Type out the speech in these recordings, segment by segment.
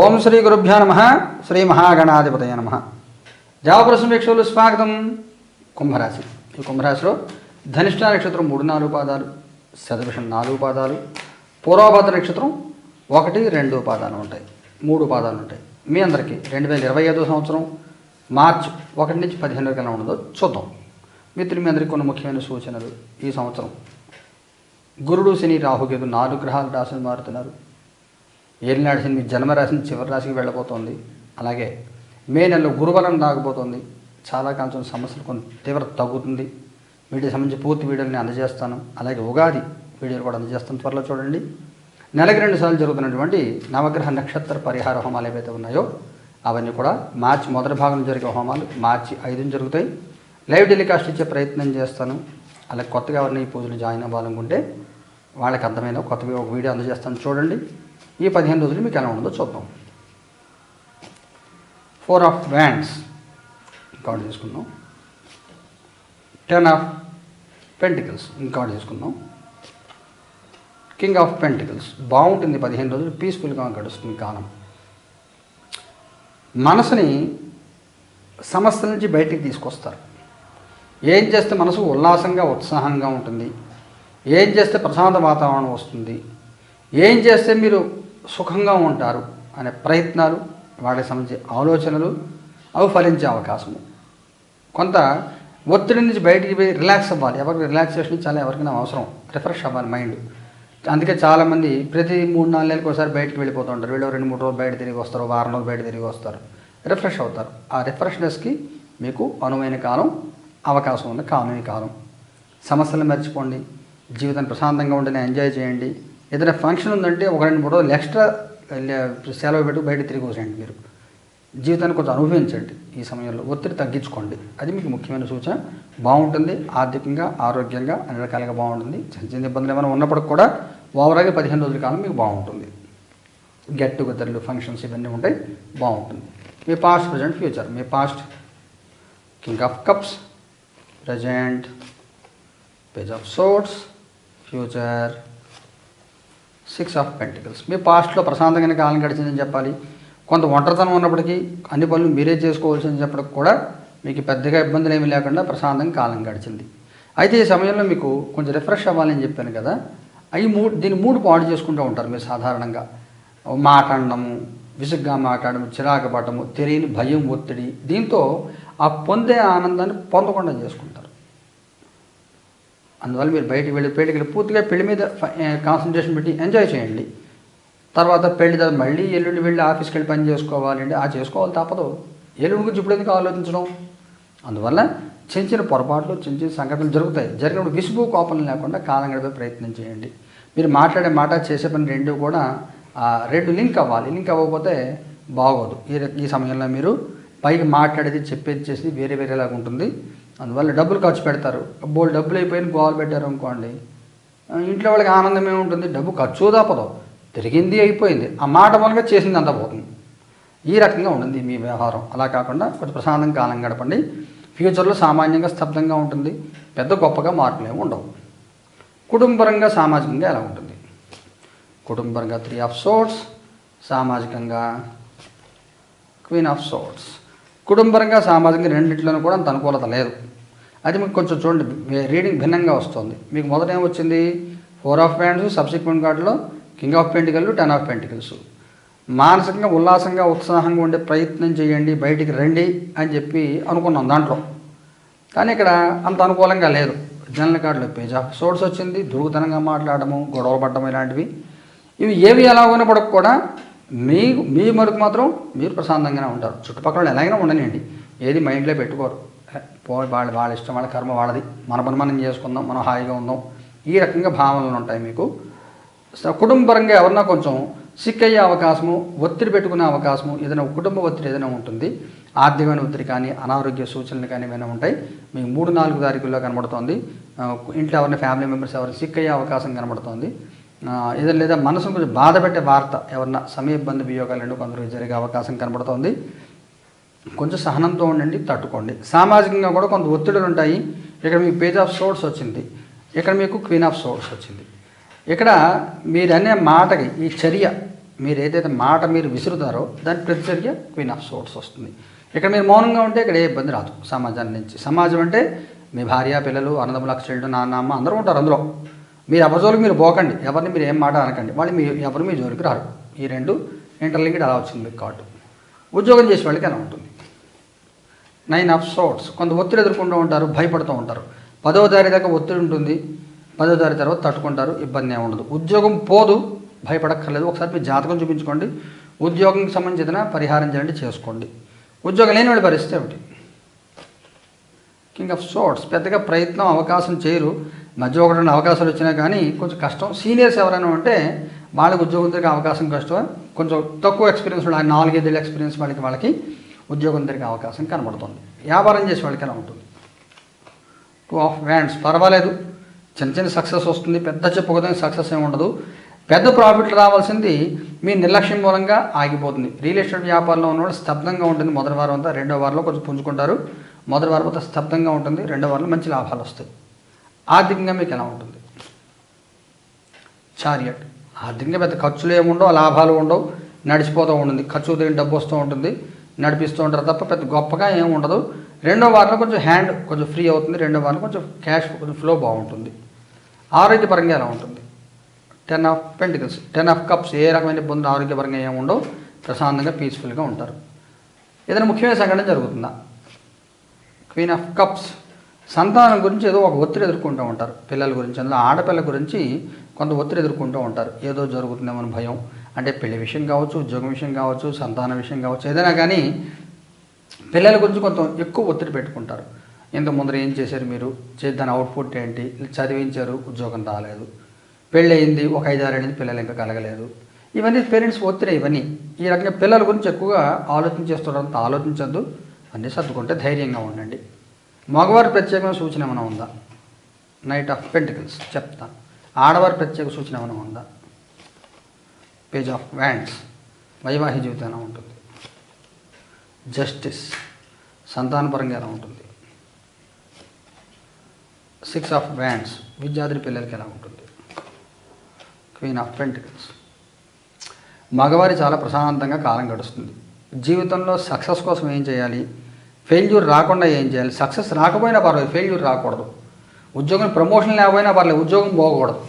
ఓం శ్రీ గురుభ్యో నమ. శ్రీ మహాగణాధిపతయ నమ. జావప్రసం వీక్షకులు స్వాగతం. కుంభరాశి. ఈ కుంభరాశిలో ధనిష్ట నక్షత్రం మూడు నాలుగు పాదాలు శతభిషం నాలుగు పాదాలు పూర్వభాద్ర నక్షత్రం ఒకటి రెండు పాదాలు ఉంటాయి. మూడు పాదాలు ఉంటాయి. మీ అందరికీ రెండు వేల ఇరవై ఐదో సంవత్సరం మార్చ్ ఒకటి నుంచి పదిహేను వరకు ఎలా ఉండదో చూద్దాం. మిత్రులు మీ అందరికీ కొన్ని ముఖ్యమైన సూచనలు. ఈ సంవత్సరం గురుడు శని రాహుకేతు నాలుగు గ్రహాలు రాశిని మారుతున్నారు. ఏలినాడు శని మీ జన్మరాశిని చివరి రాశికి వెళ్ళబోతోంది. అలాగే మే నెలలో గురుబలం రాకపోతుంది. చాలా కాలం సమస్యలు కొన్ని తీవ్రత తగ్గుతుంది. వీటికి సంబంధించి పూర్తి వీడియోని అందజేస్తాను. అలాగే ఉగాది వీడియోలు కూడా అందజేస్తాను. త్వరలో చూడండి. నెలకి రెండు సార్లు జరుగుతున్నటువంటి నవగ్రహ నక్షత్ర పరిహార హోమాలు ఏవైతే ఉన్నాయో అవన్నీ కూడా మార్చి మొదటి భాగంలో జరిగే హోమాలు మార్చి ఐదున జరుగుతాయి. లైవ్ టెలికాస్ట్ ఇచ్చే ప్రయత్నం చేస్తాను. అలాగే కొత్తగా ఎవరిని పూజలు జాయిన్ అవ్వాలనుకుంటే వాళ్ళకి అర్థమైన కొత్తగా ఒక వీడియో అందజేస్తాను. చూడండి. ఈ పదిహేను రోజులు మీకు ఎలా ఉండదో చూద్దాం. ఫోర్ ఆఫ్ వ్యాండ్స్ ఇంకౌంట్ చేసుకుందాం. టెన్ ఆఫ్ పెంటికల్స్ ఇంకౌంట్ చేసుకుందాం. కింగ్ ఆఫ్ పెంటికల్స్ బాగుంటుంది పదిహేను రోజులు. పీస్ఫుల్గా గడుస్తుంది కాలం. మనసుని సమస్య నుంచి బయటికి తీసుకొస్తారు. ఏం చేస్తే మనసు ఉల్లాసంగా ఉత్సాహంగా ఉంటుంది? ఏం చేస్తే ప్రశాంత వాతావరణం వస్తుంది? ఏం చేస్తే మీరు సుఖంగా ఉంటారు అనే ప్రయత్నాలు వాటికి సంబంధించి ఆలోచనలు అవి ఫలించే అవకాశము. కొంత ఒత్తిడి నుంచి బయటికి పోయి రిలాక్స్ అవ్వాలి. ఎవరికి రిలాక్సేషన్ చాలా ఎవరికైనా అవసరం. రిఫ్రెష్ అవ్వాలి మైండ్. అందుకే చాలామంది ప్రతి మూడు నాలుగు నెలలకు ఒకసారి బయటికి వెళ్ళిపోతూ ఉంటారు. వీళ్ళు రెండు మూడు రోజులు బయట తిరిగి వస్తారు. వారం రోజులు బయట తిరిగి వస్తారు. రిఫ్రెష్ అవుతారు. ఆ రిఫ్రెష్నెస్కి మీకు అనువైన కాలం అవకాశం ఉంది కానుని కాలం. సమస్యలు మర్చిపోండి. జీవితాన్ని ప్రశాంతంగా ఉండని ఎంజాయ్ చేయండి. ఏదైనా ఫంక్షన్ ఉందంటే ఒక రెండు మూడు రోజులు ఎక్స్ట్రా సెలవు పెట్టి బయట తిరిగి వచ్చేయండి మీరు. జీవితాన్ని కొంచెం అనుభవించండి ఈ సమయంలో. ఒత్తిడి తగ్గించుకోండి. అది మీకు ముఖ్యమైన సూచన. బాగుంటుంది. ఆర్థికంగా ఆరోగ్యంగా అన్ని రకాలుగా బాగుంటుంది. చిన్న చిన్న ఇబ్బందులు ఏమైనా ఉన్నప్పటికి కూడా ఓవరాల్గా పదిహేను రోజుల కాలం మీకు బాగుంటుంది. గెట్ టుగెదర్లు ఫంక్షన్స్ ఇవన్నీ ఉంటాయి. బాగుంటుంది. మీ past present future me past king of cups present page of swords future six of pentacles మీ పాస్ట్లో ప్రశాంతంగా కాలం గడిచిందని చెప్పాలి. కొంత ఒంటరితనం ఉన్నప్పటికీ అన్ని పనులు మీరే చేసుకోవాల్సిందని చెప్పడానికి కూడా మీకు పెద్దగా ఇబ్బందులు ఏమీ లేకుండా ప్రశాంతంగా కాలం గడిచింది. అయితే ఈ సమయంలో మీకు కొంచెం రిఫ్రెష్ అవ్వాలని చెప్పాను కదా. అవి మూడు దీన్ని మూడు పాడు చేసుకుంటూ ఉంటారు మీరు సాధారణంగా. మాట్లాడడము విసుగ్గా మాట్లాడము చిరాకు పడటము తెలియని భయం ఒత్తిడి దీంతో ఆ పొందే ఆనందాన్ని పొందకుండా చేసుకుంటారు. అందువల్ల మీరు బయటికి వెళ్ళి పెళ్ళికి వెళ్ళి పూర్తిగా పెళ్ళి మీద కాన్సన్ట్రేషన్ పెట్టి ఎంజాయ్ చేయండి. తర్వాత పెళ్ళి తర్వాత మళ్ళీ ఎల్లుండి వెళ్ళి ఆఫీస్కి వెళ్ళి పని చేసుకోవాలండి ఆ చేసుకోవాలి తప్పదు. ఎల్లుండి గురించి ఇప్పుడు ఎందుకు ఆలోచించడం? అందువల్ల చిన్న చిన్న పొరపాట్లు చిన్న చిన్న సంఘటనలు జరుగుతాయి. జరిగినప్పుడు విసుగు కోపం లేకుండా కాలం గడిపే ప్రయత్నం చేయండి. మీరు మాట్లాడే మాట చేసే పని రెండు కూడా రెండు లింక్ అవ్వాలి. లింక్ అవ్వకపోతే బాగోదు. ఈ ఈ సమయంలో మీరు పైకి మాట్లాడేది చెప్పేది చేసి వేరే వేరేలాగా ఉంటుంది. అందువల్ల డబ్బులు ఖర్చు పెడతారు. బోల్ డబ్బులు అయిపోయిన గోవాలు పెట్టారు అనుకోండి. ఇంట్లో వాళ్ళకి ఆనందం ఏముంటుంది? డబ్బు ఖర్చు తప్పదు తిరిగింది అయిపోయింది. ఆ మాట మూలంగా చేసింది అంతా పోతుంది. ఈ రకంగా ఉంటుంది మీ వ్యవహారం. అలా కాకుండా కొంచెం ప్రశాంతంగా కాలం గడపండి. ఫ్యూచర్లో సామాన్యంగా స్తబ్దంగా ఉంటుంది. పెద్ద గొప్పగా మార్పులు ఏమి ఉండవు. కుటుంబరంగా సామాజికంగా ఎలా ఉంటుంది? కుటుంబరంగా త్రీ ఆఫ్ సోర్ట్స్ సామాజికంగా క్వీన్ ఆఫ్ సోర్ట్స్ కుటుంబరంగా సామాజికంగా రెండింటిలోనూ కూడా అంత అనుకూలత లేదు. అది మీకు కొంచెం చూడండి రీడింగ్ భిన్నంగా వస్తుంది. మీకు మొదట ఏమొచ్చింది? ఫోర్ ఆఫ్ ప్యాంట్స్ సబ్సిక్వెంట్ కార్డులో king of pentacle ten of pentacles మానసికంగా ఉల్లాసంగా ఉత్సాహంగా ఉండే ప్రయత్నం చేయండి బయటికి రండి అని చెప్పి అనుకున్నాం దాంట్లో. కానీ ఇక్కడ అంత అనుకూలంగా లేదు. జనరల్ కార్డులో పేజ్ ఆఫ్ సోర్స్ వచ్చింది. దూకుతనంగా మాట్లాడము గొడవలు పడడం ఇలాంటివి. ఇవి ఏవి ఎలా ఉన్నప్పటికి కూడా మీ మీ మరకు మాత్రం మీరు ప్రశాంతంగానే ఉంటారు. చుట్టుపక్కల ఎలాగైనా ఉండనివ్వండి ఏది మైండ్లో పెట్టుకోరు. పో వాళ్ళ వాళ్ళ ఇష్టం వాళ్ళ కర్మ వాళ్ళది. మన పని మనం చేసుకుందాం మనం హాయిగా ఉందాం. ఈ రకంగా భావనలు ఉంటాయి మీకు. కుటుంబపరంగా ఎవరన్నా కొంచెం సిక్ అయ్యే అవకాశము ఒత్తిడి పెట్టుకునే అవకాశము ఏదైనా కుటుంబ ఒత్తిడి ఏదైనా ఉంటుంది. ఆర్థికమైన ఒత్తిడి కానీ అనారోగ్య సూచనలు కానీ ఏమైనా ఉంటాయి. మీకు మూడు నాలుగు తారీఖుల్లో కనబడుతోంది. ఇంట్లో ఎవరిని ఫ్యామిలీ మెంబర్స్ ఎవరిని సిక్ అయ్యే అవకాశం కనబడుతోంది. ఏదో లేదా మనసును కొంచెం బాధ పెట్టే వార్త ఎవరన్నా సమయ ఇబ్బంది వియోగాలు కొందరు జరిగే అవకాశం కనబడుతోంది. కొంచెం సహనంతో ఉండండి తట్టుకోండి. సామాజికంగా కూడా కొంత ఒత్తిడులు ఉంటాయి. ఇక్కడ మీకు పేజ్ ఆఫ్ సోర్స్ వచ్చింది. ఇక్కడ మీకు క్వీన్ ఆఫ్ సోర్స్ వచ్చింది. ఇక్కడ మీరు అనే మాటకి ఈ చర్య మీరు ఏదైతే మాట మీరు విసురుతారో దాని ప్రతిచర్య క్వీన్ ఆఫ్ సోర్స్ వస్తుంది. ఇక్కడ మీరు మౌనంగా ఉంటే ఇక్కడ ఏ ఇబ్బంది రాదు. సమాజాన్ని నుంచి సమాజం అంటే మీ భార్య పిల్లలు అన్నదమ్ముల చెల్లు నాన్న అమ్మ అందరూ ఉంటారు అందులో. మీరు ఎవరి మీరు పోకండి. ఎవరిని మీరు ఏం మాట అనకండి. వాళ్ళు మీ ఎవరు మీ జోలికి రారు. ఈ రెండు ఇంటర్లింక్డ్ అలా వచ్చింది మీకు కార్డు. ఉద్యోగం చేసే వాళ్ళకి అలా ఉంటుంది? నైన్ ఆఫ్ సోట్స్ కొంత ఒత్తిడి ఎదుర్కొంటూ ఉంటారు భయపడుతూ ఉంటారు. పదో తారీఖు దాకా ఒత్తిడి ఉంటుంది. పదో తారీ తర్వాత తట్టుకుంటారు ఇబ్బంది ఏమి ఉండదు. ఉద్యోగం పోదు భయపడక్కర్లేదు. ఒకసారి మీ జాతకం చూపించుకోండి. ఉద్యోగంకి సంబంధించిన పరిహారం చేయండి చేసుకోండి. ఉద్యోగం లేని వాడి పరిస్థితి ఏమిటి? కింగ్ ఆఫ్ సోర్ట్స్ పెద్దగా ప్రయత్నం అవకాశం చేయరు. మధ్య ఒకటి రెండు అవకాశాలు వచ్చినా కానీ కొంచెం కష్టం. సీనియర్స్ ఎవరైనా ఉంటే వాళ్ళకి ఉద్యోగం దొరికే అవకాశం కష్టం. కొంచెం తక్కువ ఎక్స్పీరియన్స్ వాళ్ళు నాలుగైదేళ్ళ ఎక్స్పీరియన్స్ వాళ్ళకి వాళ్ళకి ఉద్యోగం దొరికే అవకాశం కనబడుతుంది. వ్యాపారం చేసే వాళ్ళకి ఎలా ఉంటుంది? టూ ఆఫ్ వ్యాండ్స్ పర్వాలేదు. చిన్న చిన్న సక్సెస్ వస్తుంది. పెద్ద చెప్పుకోదని సక్సెస్ ఏమి ఉండదు. పెద్ద ప్రాఫిట్లు రావాల్సింది మీ నిర్లక్ష్యం మూలంగా ఆగిపోతుంది. రియల్ ఎస్టేట్ వ్యాపారంలో ఉన్నవాళ్ళు స్తబ్దంగా ఉంటుంది. మొదటి వారం అంతా రెండో వారంలో కొంచెం పుంజుకుంటారు. మొదటి వారం అంతా స్తబ్దంగా ఉంటుంది. రెండో వారంలో మంచి లాభాలు వస్తాయి. ఆర్థికంగా మీకు ఎలా ఉంటుంది? చారియట్ ఆర్థికంగా పెద్ద ఖర్చులు ఏముండవు లాభాలు ఉండవు నడిచిపోతూ ఉంటుంది. ఖర్చు తిరిగి డబ్బు వస్తూ ఉంటుంది నడిపిస్తూ ఉంటారు తప్ప పెద్ద గొప్పగా ఏముండదు ఉండదు. రెండో వారంలో కొంచెం హ్యాండ్ కొంచెం ఫ్రీ అవుతుంది రెండో వారంలో కొంచెం క్యాష్ కొంచెం ఫ్లో బాగుంటుంది. ఆరోగ్యపరంగా ఎలా ఉంటుంది? Ten of pentacles. Ten of cups. ఏ రకమైన ఇబ్బందులు ఆరోగ్యపరంగా ఏమి ఉండవు ప్రశాంతంగా పీస్ఫుల్గా ఉంటారు. ఏదైనా ముఖ్యమైన సంఘటన జరుగుతుందా? Queen of cups. సంతానం గురించి ఏదో ఒక ఒత్తిడి ఎదుర్కొంటూ ఉంటారు. పిల్లల గురించి అందులో ఆడపిల్ల గురించి కొంత ఒత్తిడి ఎదుర్కొంటూ ఉంటారు. ఏదో జరుగుతుందేమో భయం. అంటే పెళ్ళి విషయం కావచ్చు ఉద్యోగం విషయం కావచ్చు సంతానం విషయం కావచ్చు ఏదైనా కానీ పిల్లల గురించి కొంత ఎక్కువ ఒత్తిడి పెట్టుకుంటారు. ఇంత ముందర ఏం చేశారు మీరు? చే- దాని అవుట్పుట్ ఏంటి? చదివించారు ఉద్యోగం రాలేదు. పెళ్ళి అయింది ఒక ఐదారు అనేది పిల్లలు ఇంకా కలగలేదు. ఇవన్నీ పేరెంట్స్ ఒత్తిడి ఇవన్నీ. ఈ రకంగా పిల్లల గురించి ఎక్కువగా ఆలోచించేస్తున్నంత ఆలోచించద్దు. అన్నీ సర్దుకుంటే ధైర్యంగా ఉండండి. మగవారి ప్రత్యేకమైన సూచన ఏమైనా ఉందా? నైట్ ఆఫ్ పెంటికల్స్ చెప్తా. ఆడవారి ప్రత్యేక సూచన ఏమైనా ఉందా? పేజ్ ఆఫ్ వ్యాండ్స్ వైవాహిక జీవితం ఎలా ఉంటుంది? జస్టిస్ సంతానపరంగా ఎలా ఉంటుంది? సిక్స్ ఆఫ్ వ్యాండ్స్ విద్యార్థి పిల్లలకి ఎలా ఉంటుంది? క్వీన్ ఆఫ్ పెంటికల్స్ మగవారి చాలా ప్రశాంతంగా కాలం గడుస్తుంది. జీవితంలో సక్సెస్ కోసం ఏం చేయాలి? ఫెయిల్యూర్ రాకుండా ఏం చేయాలి? సక్సెస్ రాకపోయినా పర్వాలేదు ఫెయిల్యూర్ రాకూడదు. ఉద్యోగం ప్రమోషన్ లేకపోయినా పర్లేదు ఉద్యోగం పోకూడదు.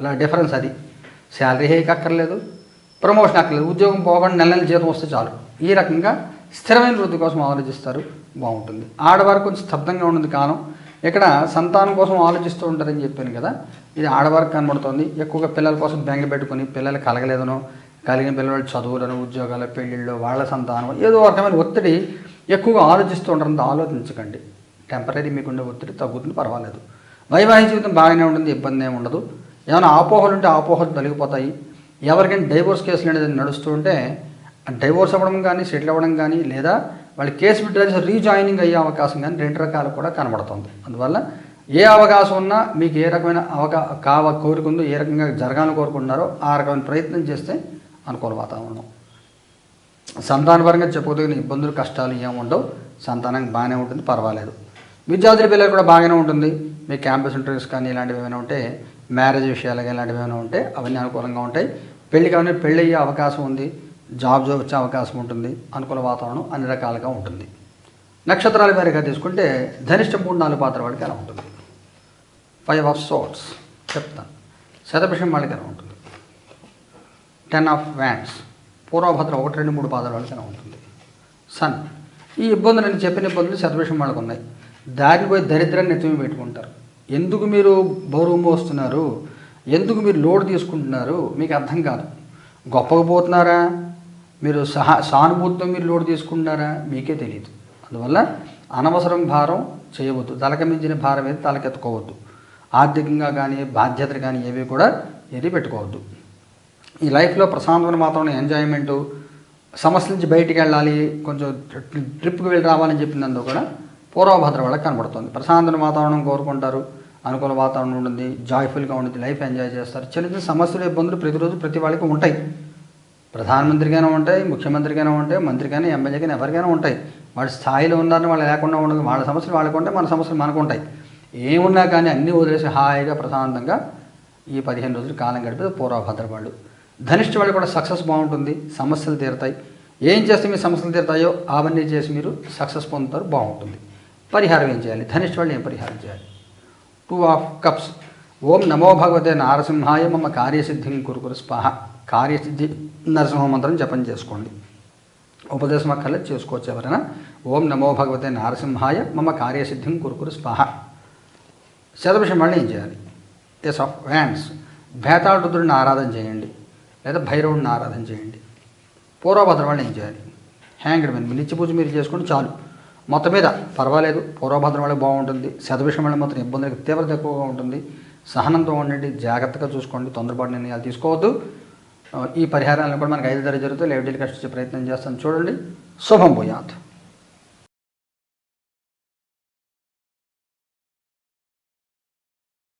ఇలా డిఫరెన్స్ అది. శాలరీ హైక్ అక్కర్లేదు ప్రమోషన్ అక్కర్లేదు ఉద్యోగం పోకుండా నెల నెల జీతం వస్తే చాలు. ఈ రకంగా స్థిరమైన వృద్ధి కోసం ఆలోచిస్తారు బాగుంటుంది. ఆడవారు కొంచెం స్తబ్దంగా ఉన్నది కాలం ఇక్కడ సంతానం కోసం ఆలోచిస్తూ ఉంటారని చెప్పాను కదా ఇది ఆడవారికి కనబడుతుంది. ఎక్కువగా పిల్లల కోసం బెంగ పెట్టుకుని పిల్లలు కలగలేదనో కలిగిన పిల్లల చదువులను ఉద్యోగాల పెళ్ళిళ్ళు వాళ్ళ సంతానం ఏదో రకమైన ఒత్తిడి ఎక్కువగా ఆలోచిస్తూ ఉండడం ఆలోచించకండి. టెంపరీ మీకుండే ఒత్తిడి తగ్గుతుంది పర్వాలేదు. వైవాహిక జీవితం బాగానే ఉంటుంది ఇబ్బంది ఏమి ఉండదు. ఏమైనా ఆపోహలు ఉంటే ఆపోహలు తొలగిపోతాయి. ఎవరికైనా డైవోర్స్ కేసులు అనేది నడుస్తూ ఉంటే డైవోర్స్ అవ్వడం కానీ సెటిల్ అవ్వడం కానీ లేదా వాళ్ళు కేసు విత్డ్రా చేసి రీజాయినింగ్ అయ్యే అవకాశం కానీ రెండు రకాలు కూడా కనబడుతుంది. అందువల్ల ఏ అవకాశం ఉన్నా మీకు ఏ రకమైన అవకా కావ కోరిక ఉందో ఏ రకంగా జరగాలని కోరుకుంటున్నారో ఆ రకమైన ప్రయత్నం చేస్తే అనుకూల వాతావరణం. సంతానపరంగా చెప్పుకోదగిన ఇబ్బందులు కష్టాలు ఏమి ఉండవు. సంతానం బాగానే ఉంటుంది పర్వాలేదు. విద్యార్థుల పిల్లలు కూడా బాగానే ఉంటుంది. మీ క్యాంపస్ ఇంటర్వ్యూస్ కానీ ఇలాంటివి ఏమైనా ఉంటే మ్యారేజ్ విషయాలు కానీ ఇలాంటివి ఏమైనా ఉంటే అవన్నీ అనుకూలంగా ఉంటాయి. పెళ్ళి కానీ పెళ్ళి అయ్యే అవకాశం ఉంది. జాబ్ జాబ్ వచ్చే అవకాశం ఉంటుంది. అనుకూల వాతావరణం అన్ని రకాలుగా ఉంటుంది. నక్షత్రాల వారిగా తీసుకుంటే ధనిష్ట మూడు నాలుగు పాత్ర వాడికి ఎలా ఉంటుంది. ఫైవ్ ఆఫ్ సోట్స్ చెప్తాను. శతభిషం వాళ్ళకి ఎలా ఉంటుంది. టెన్ ఆఫ్ వ్యాండ్స్ పూర్వభద్రం ఒకటి రెండు మూడు పాదాల వరకు ఉంటుంది. సన్ ఈ ఇబ్బందులు నేను చెప్పిన ఇబ్బందులు శతవిషం వాళ్ళకు ఉన్నాయి. దారిని పోయి దరిద్రాన్ని ఎత్తుమి పెట్టుకుంటారు. ఎందుకు మీరు బరువు మోస్తున్నారు? ఎందుకు మీరు లోడ్ తీసుకుంటున్నారు? మీకు అర్థం కాదు. గొప్పగా పోతున్నారా? మీరు సహా సానుభూతితో మీరు లోడ్ తీసుకుంటున్నారా? మీకే తెలియదు అందువల్ల అనవసరం భారం చేయవద్దు. తలక మించిన భారం అయితే తలకెత్తుకోవద్దు ఆర్థికంగా కానీ బాధ్యతలు కానీ ఏవి కూడా ఏది పెట్టుకోవద్దు ఈ లైఫ్లో ప్రశాంతమైన మాత్రం ఎంజాయ్మెంటు సమస్య నుంచి బయటికి వెళ్ళాలి కొంచెం ట్రిప్కి వెళ్ళి రావాలని చెప్పినందుకు కూడా పూర్వభద్ర వాళ్ళకి కనబడుతుంది. ప్రశాంతమైన వాతావరణం కోరుకుంటారు అనుకూల వాతావరణం ఉంటుంది జాయ్ఫుల్గా ఉంటుంది లైఫ్ ఎంజాయ్ చేస్తారు. చిన్న చిన్న సమస్యలు ఇబ్బందులు ప్రతిరోజు ప్రతి వాళ్ళకి ఉంటాయి. ప్రధానమంత్రికైనా ఉంటాయి ముఖ్యమంత్రికైనా ఉంటాయి మంత్రికైనా ఎమ్మెల్యేకైనా ఎవరికైనా ఉంటాయి. వాళ్ళ స్థాయిలో ఉన్నారని వాళ్ళు లేకుండా ఉండదు. వాళ్ళ సమస్యలు వాళ్ళకు ఉంటాయి మన సమస్యలు మనకు ఉంటాయి. ఏమున్నా కానీ అన్నీ వదిలేసి హాయిగా ప్రశాంతంగా ఈ పదిహేను రోజులు కాలం గడిపేది పూర్వభద్ర వాళ్ళు. ధనిష్ట వాళ్ళు కూడా సక్సెస్ బాగుంటుంది సమస్యలు తీరుతాయి. ఏం చేస్తే మీ సమస్యలు తీరుతాయో అవన్నీ చేసి మీరు సక్సెస్ పొందుతారు బాగుంటుంది. పరిహారం ఏం చేయాలి? ధనిష్ట వాళ్ళు ఏం పరిహారం చేయాలి? టూ ఆఫ్ కప్స్ ఓం నమో భగవతే నారసింహాయ మమ్మ కార్యసిద్ధిం కురుకురు స్పాహ. కార్యసిద్ధి నరసింహ మంత్రం జపం చేసుకోండి. ఉపదేశం అక్కర్లేదు చేసుకోవచ్చు ఎవరైనా. ఓం నమో భగవతే నారసింహాయ మమ కార్యసిద్ధిం కురుకురు స్పాహ. శతభిషం వాళ్ళు ఏం చేయాలి? ఎస్ ఆఫ్ వ్యాండ్స్ భేతాళ రుద్రుడిని ఆరాధన చేయండి. లేదా భైరవుడిని ఆరాధన చేయండి. పూర్వభద్రం వాళ్ళు ఏం చేయాలి? హ్యాంగ్డ్ మెన్ నిత్య పూజ మీరు చేసుకుంటే చాలు. మొత్తం మీద పర్వాలేదు. పూర్వభద్రం వాళ్ళకి బాగుంటుంది. శతభిషం వాళ్ళకి మాత్రం ఇబ్బందులకు తీవ్రత ఎక్కువగా ఉంటుంది. సహనంతో ఉండండి. జాగ్రత్తగా చూసుకోండి. తొందరపాటు నిర్ణయాలు తీసుకోవద్దు. ఈ పరిహారాలను కూడా మనకి ఐదు ధర లైవ్ లేవడీలు కష్టించే ప్రయత్నం చేస్తాను. చూడండి. శుభం భూయాత్.